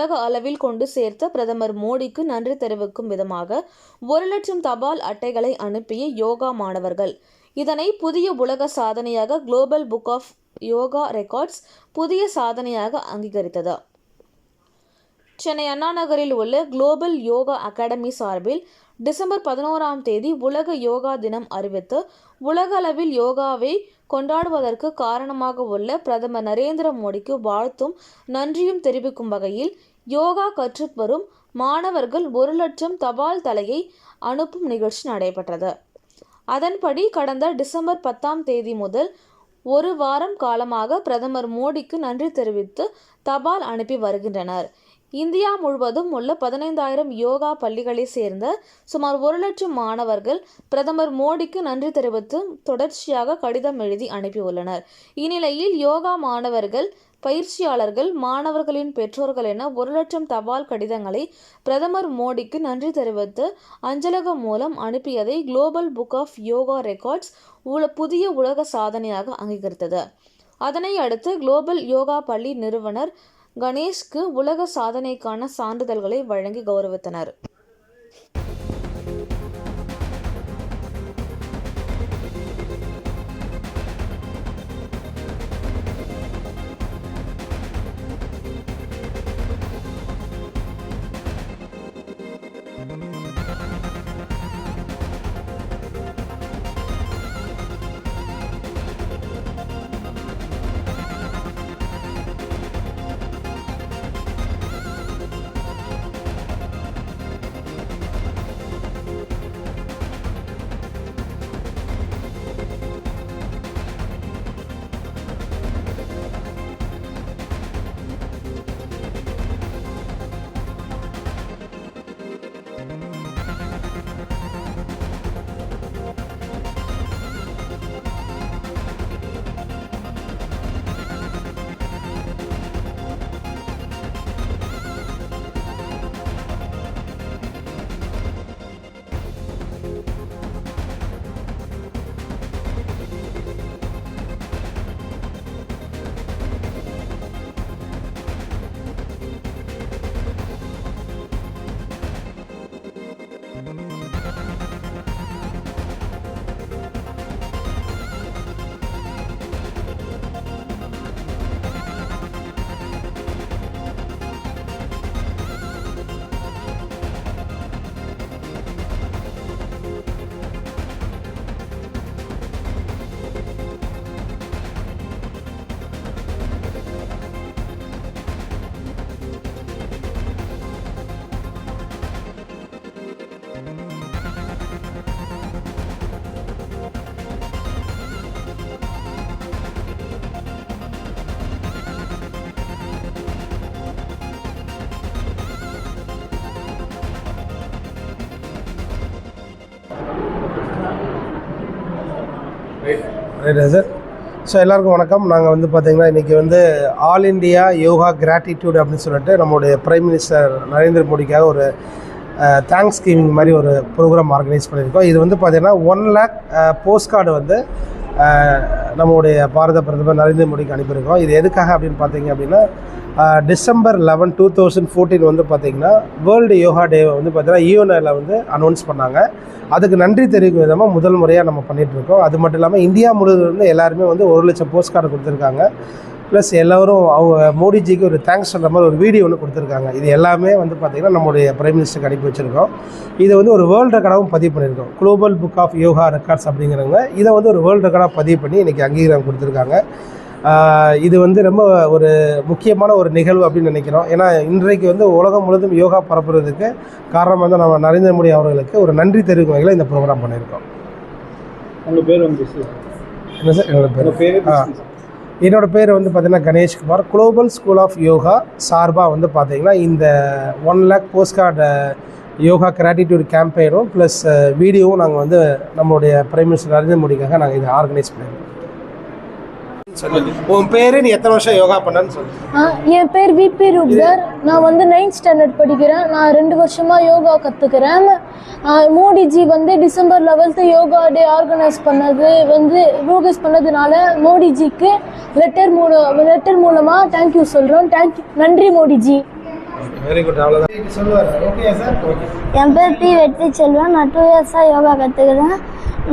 உலக அளவில் கொண்டு சேர்த்த பிரதமர் மோடிக்கு நன்றி தெரிவிக்கும் விதமாக ஒரு லட்சம் தபால் அட்டைகளை அனுப்பிய யோகா மாணவர்கள். இதனை புதிய உலக சாதனையாக global book of yoga records புதிய சாதனையாக அங்கீகரித்தது. சென்னை அண்ணா நகரில் உள்ள குளோபல் யோகா அகாடமி சார்பில் டிசம்பர் பதினோராம் தேதி உலக யோகா தினம் அறிவித்து உலக அளவில் யோகாவை கொண்டாடுவதற்கு காரணமாக உள்ள பிரதமர் நரேந்திர மோடிக்கு வாழ்த்தும் நன்றியும் தெரிவிக்கும் வகையில் யோகா கற்றுத் வரும் மாணவர்கள் ஒரு லட்சம் தபால் தலையை அனுப்பும் நிகழ்ச்சி நடைபெற்றது. அதன்படி கடந்த டிசம்பர் பத்தாம் தேதி முதல் ஒரு வாரம் காலமாக பிரதமர் மோடிக்கு நன்றி தெரிவித்து தபால் அனுப்பி வருகின்றனர். இந்தியா முழுவதும் உள்ள பதினைந்தாயிரம் யோகா பள்ளிகளை சேர்ந்த சுமார் ஒரு லட்சம் மாணவர்கள் பிரதமர் மோடிக்கு நன்றி தெரிவித்து தொடர்ச்சியாக கடிதம் எழுதி அனுப்பியுள்ளனர். இந்நிலையில் யோகா மாணவர்கள் பயிற்சியாளர்கள் மாணவர்களின் பெற்றோர்கள் என ஒரு லட்சம் தபால் கடிதங்களை பிரதமர் மோடிக்கு நன்றி தெரிவித்து அஞ்சலகம் மூலம் அனுப்பியதை global book of yoga records உல புதிய உலக சாதனையாக அங்கீகரித்தது. அதனை அடுத்து குளோபல் யோகா பள்ளி நிறுவனர் கணேஷ்க்கு உலக சாதனைக்கான சான்றிதழ்களை வழங்கி கௌரவித்தனர். ரைட் சார் ஸோ எல்லாருக்கும் வணக்கம். நாங்கள் வந்து பார்த்திங்கன்னா இன்றைக்கி வந்து ஆல் இண்டியா யோகா கிராட்டிடியூட் அப்படின்னு சொல்லிட்டு நம்மளுடைய பிரைம் மினிஸ்டர் நரேந்திர மோடிக்காக ஒரு தேங்க்ஸ் கிவிங் மாதிரி ஒரு ப்ரோக்ராம் ஆர்கனைஸ் பண்ணியிருக்கோம். இது வந்து பார்த்திங்கன்னா ஒன் லேக் போஸ்ட் கார்டு வந்து நம்முடைய பாரத பிரதமர் நரேந்திர மோடிக்கு அனுப்பியிருக்கோம். இது எதுக்காக அப்படின்னு பார்த்தீங்க அப்படின்னா December eleven two thousand fourteen வந்து பார்த்தீங்கன்னா வேர்ல்டு யோகா டே வந்து பார்த்தீங்கன்னா ஈயோனில் வந்து அனௌன்ஸ் பண்ணாங்க. அதுக்கு நன்றி தெரிவிக்கும் விதமாக முதல் முறையாக நம்ம பண்ணிகிட்ருக்கோம் இருக்கோம். அது மட்டும் இல்லாமல் இந்தியா முழுவதும் எல்லாருமே வந்து ஒரு லட்சம் போஸ்ட் கார்டு கொடுத்துருக்காங்க. ப்ளஸ் எல்லோரும் அவங்க மோடிஜிக்கு ஒரு தேங்க்ஸ் சொல்கிற மாதிரி ஒரு வீடியோ ஒன்று கொடுத்துருக்காங்க. இது எல்லாமே வந்து பார்த்திங்கன்னா நம்மளுடைய பிரைம் மினிஸ்டருக்கு அனுப்பி வச்சுருக்கோம். இது வந்து ஒரு வேர்ல்டு ரெக்கார்டாகவும் பதிவு பண்ணியிருக்கோம். Global book of yoga records அப்படிங்கிறவங்க இதை வந்து ஒரு வேர்ல்டு ரெக்கார்டாக பதிவு பண்ணி இன்றைக்கி அங்கீகாரம் கொடுத்துருக்காங்க. இது வந்து ரொம்ப ஒரு முக்கியமான ஒரு நிகழ்வு அப்படின்னு நினைக்கிறோம். ஏன்னா இன்றைக்கு வந்து உலகம் முழுவதும் யோகா பரப்புறதுக்கு காரணம் வந்து நம்ம நரேந்திர மோடி அவர்களுக்கு ஒரு நன்றி தெரிவிக்கும் வகையில் இந்த ப்ரோக்ராம் பண்ணியிருக்கோம். உங்க பேர் வந்து என்ன சார்? என்னோட பேர். பேரு ஆ. என்னோட பேர் வந்து பார்த்தீங்கன்னா Ganeshkumar. Global school of yoga சார்பாக வந்து பார்த்தீங்கன்னா இந்த one lakh post card yoga gratitude கேம்பெயினும் plus வீடியோவும் நாங்கள் வந்து நம்மளுடைய பிரைம் மினிஸ்டர் நரேந்திர மோடிக்காக நாங்கள் இதை ஆர்கனைஸ் பண்ணியிருக்கோம் உன் பேர் நீ எத்தனை வருஷம் யோகா பண்ணன்னு சொல்லு. என் பேர் விபி ரூப்தர். நான் வந்து நைன்த் ஸ்டாண்டர்ட் படிக்கிறேன். நான் ரெண்டு வருஷமா யோகா கற்றுக்கிறேன் மோடிஜி வந்து டிசம்பர் லெவல்த்து யோகா டே ஆர்கனைஸ் பண்ணது வந்து ஆர்கனைஸ் பண்ணதுனால மோடிஜிக்கு லெட்டர் மூலம் லெட்டர் மூலமாக தேங்க்யூ சொல்கிறோம் தேங்க்யூ நன்றி மோடிஜி. வெரி குட் அவ்வளோதான் சொல்லுவார். ஓகே சார் ஓகே என் பேர் பி வெற்றி செல்வன். நான் டூ இயர்ஸாக யோகா கற்றுக்கிறேன்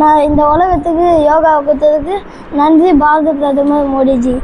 நான் இந்த உலகத்துக்கு யோகா கொடுத்ததுக்கு நன்றி பாரத பிரதமர் மோடிஜி.